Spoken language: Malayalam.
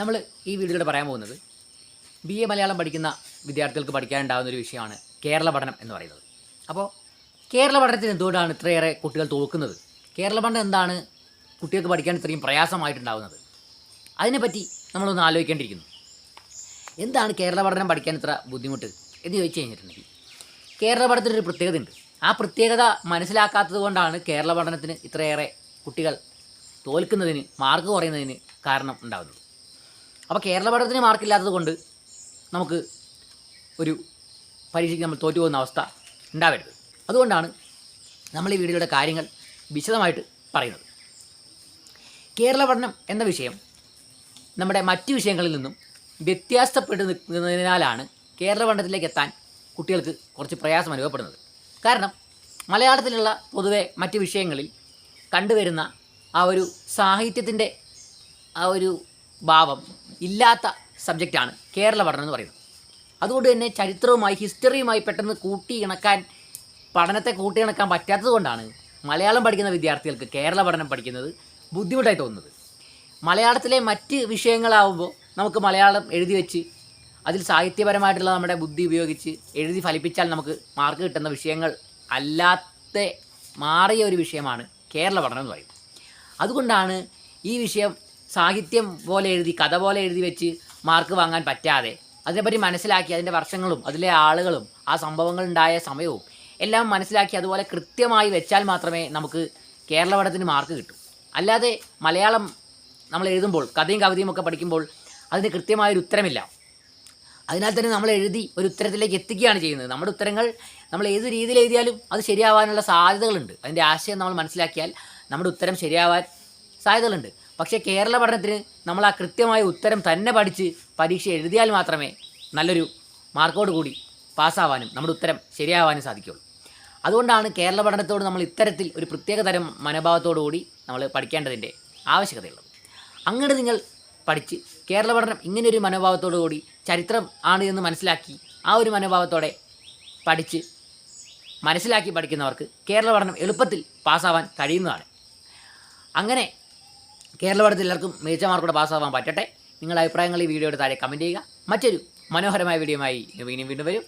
നമ്മൾ ഈ വീഡിയോയിൽ പറയാൻ പോകുന്നത് ബി എ മലയാളം പഠിക്കുന്ന വിദ്യാർത്ഥികൾക്ക് പഠിക്കാനുണ്ടാകുന്ന ഒരു വിഷയമാണ് കേരള പഠനം എന്ന് പറയുന്നത്. അപ്പോൾ കേരള പഠനത്തിന് എന്തുകൊണ്ടാണ് ഇത്രയേറെ കുട്ടികൾ തോൽക്കുന്നത്? കേരള പഠനം എന്താണ് കുട്ടികൾക്ക് പഠിക്കാൻ ഇത്രയും പ്രയാസമായിട്ടുണ്ടാകുന്നത്? അതിനെപ്പറ്റി നമ്മളൊന്ന് ആലോചിക്കേണ്ടിയിരിക്കുന്നു. എന്താണ് കേരള പഠനം പഠിക്കാൻ ഇത്ര ബുദ്ധിമുട്ട് എന്ന് ചോദിച്ചു കഴിഞ്ഞിട്ടുണ്ടെങ്കിൽ കേരള പഠനത്തിനൊരു പ്രത്യേകതയുണ്ട്. ആ പ്രത്യേകത മനസ്സിലാക്കാത്തത് കൊണ്ടാണ് കേരള പഠനത്തിന് ഇത്രയേറെ കുട്ടികൾ തോൽക്കുന്നതിന് മാർക്ക് കുറയുന്നതിന് കാരണം ഉണ്ടാകുന്നത്. അപ്പോൾ കേരള പഠനത്തിന് മാർക്കില്ലാത്തത് കൊണ്ട് നമുക്ക് ഒരു പരീക്ഷയ്ക്ക് നമ്മൾ തോറ്റു പോകുന്ന അവസ്ഥ ഉണ്ടാവരുത്. അതുകൊണ്ടാണ് നമ്മൾ ഈ വീഡിയോയുടെ കാര്യങ്ങൾ വിശദമായിട്ട് പറയുന്നത്. കേരള പഠനം എന്ന വിഷയം നമ്മുടെ മറ്റ് വിഷയങ്ങളിൽ നിന്നും വ്യത്യാസപ്പെട്ട് നിൽക്കുന്നതിനാലാണ് കേരള പഠനത്തിലേക്ക് എത്താൻ കുട്ടികൾക്ക് കുറച്ച് പ്രയാസം അനുഭവപ്പെടുന്നത്. കാരണം മലയാളത്തിലുള്ള പൊതുവെ മറ്റ് വിഷയങ്ങളിൽ കണ്ടുവരുന്ന ആ ഒരു സാഹിത്യത്തിന്റെ ആ ഒരു ഭാവം ഇല്ലാത്ത സബ്ജക്റ്റാണ് കേരള പഠനം എന്ന് പറയുന്നത്. അതുകൊണ്ട് തന്നെ ചരിത്രവുമായി ഹിസ്റ്ററിയുമായി പെട്ടെന്ന് കൂട്ടി ഇണക്കാൻ പഠനത്തെ കൂട്ടി ഇണക്കാൻ പറ്റാത്തത് കൊണ്ടാണ് മലയാളം പഠിക്കുന്ന വിദ്യാർത്ഥികൾക്ക് കേരള പഠനം പഠിക്കുന്നത് ബുദ്ധിമുട്ടായി തോന്നുന്നത്. മലയാളത്തിലെ മറ്റ് വിഷയങ്ങളാവുമ്പോൾ നമുക്ക് മലയാളം എഴുതി വെച്ച് അതിൽ സാഹിത്യപരമായിട്ടുള്ള നമ്മുടെ ബുദ്ധി ഉപയോഗിച്ച് എഴുതി ഫലിപ്പിച്ചാൽ നമുക്ക് മാർക്ക് കിട്ടുന്ന വിഷയങ്ങൾ അല്ലാത്ത മാറിയ ഒരു വിഷയമാണ് കേരള പഠനം എന്ന് പറയുന്നത്. അതുകൊണ്ടാണ് ഈ വിഷയം സാഹിത്യം പോലെ എഴുതി കഥ പോലെ എഴുതി വെച്ച് മാർക്ക് വാങ്ങാൻ പറ്റാതെ അതിനെപ്പറ്റി മനസ്സിലാക്കി അതിന്റെ വർഷങ്ങളും അതിലെ ആളുകളും ആ സംഭവങ്ങളുണ്ടായ സമയവും എല്ലാം മനസ്സിലാക്കി അതുപോലെ കൃത്യമായി വെച്ചാൽ മാത്രമേ നമുക്ക് കേരള പഠനത്തിന് മാർക്ക് കിട്ടൂ. അല്ലാതെ മലയാളം നമ്മൾ എഴുതുമ്പോൾ കഥയും കവിതയും ഒക്കെ പഠിക്കുമ്പോൾ അതിന് കൃത്യമായൊരു ഉത്തരമില്ല. അതിനാൽ തന്നെ നമ്മൾ എഴുതി ഒരു ഉത്തരത്തിലേക്ക് എത്തിക്കുകയാണ് ചെയ്യുന്നത്. നമ്മുടെ ഉത്തരങ്ങൾ നമ്മൾ ഏത് രീതിയിൽ എഴുതിയാലും അത് ശരിയാവാനുള്ള സാധ്യതകളുണ്ട്. അതിന്റെ ആശയം നമ്മൾ മനസ്സിലാക്കിയാൽ നമ്മുടെ ഉത്തരം ശരിയാവാൻ സാധ്യതകളുണ്ട്. പക്ഷേ കേരള പഠനത്തിന് നമ്മൾ ആ കൃത്യമായ ഉത്തരം തന്നെ പഠിച്ച് പരീക്ഷ എഴുതിയാൽ മാത്രമേ നല്ലൊരു മാർക്കോട് കൂടി പാസ്സാവാനും നമ്മുടെ ഉത്തരം ശരിയാവാനും സാധിക്കുള്ളൂ അതുകൊണ്ടാണ് കേരള പഠനത്തോട് നമ്മൾ ഇത്തരത്തിൽ ഒരു പ്രത്യേക തരം മനോഭാവത്തോടു കൂടി നമ്മൾ പഠിക്കേണ്ടതിന്റെ ആവശ്യകതയുള്ളത്. അങ്ങനെ നിങ്ങൾ പഠിച്ച് കേരള പഠനം ഇങ്ങനെയൊരു മനോഭാവത്തോടു കൂടി ചരിത്രം ആണ് എന്ന് മനസ്സിലാക്കി ആ ഒരു മനോഭാവത്തോടെ പഠിച്ച് മനസ്സിലാക്കി പഠിക്കുന്നവർക്ക് കേരള പഠനം എളുപ്പത്തിൽ പാസ്സാവാൻ കഴിയുന്നതാണ്. അങ്ങനെ കേരള പഠനത്തിൽ എല്ലാവർക്കും മികച്ച മാർക്കോടെ പാസ്സാവാൻ പറ്റട്ടെ. നിങ്ങളുടെ അഭിപ്രായങ്ങൾ ഈ വീഡിയോയുടെ താഴെ കമന്റ് ചെയ്യുക. മറ്റൊരു മനോഹരമായ വീഡിയോയുമായി വീണ്ടും വീണ്ടും വരും.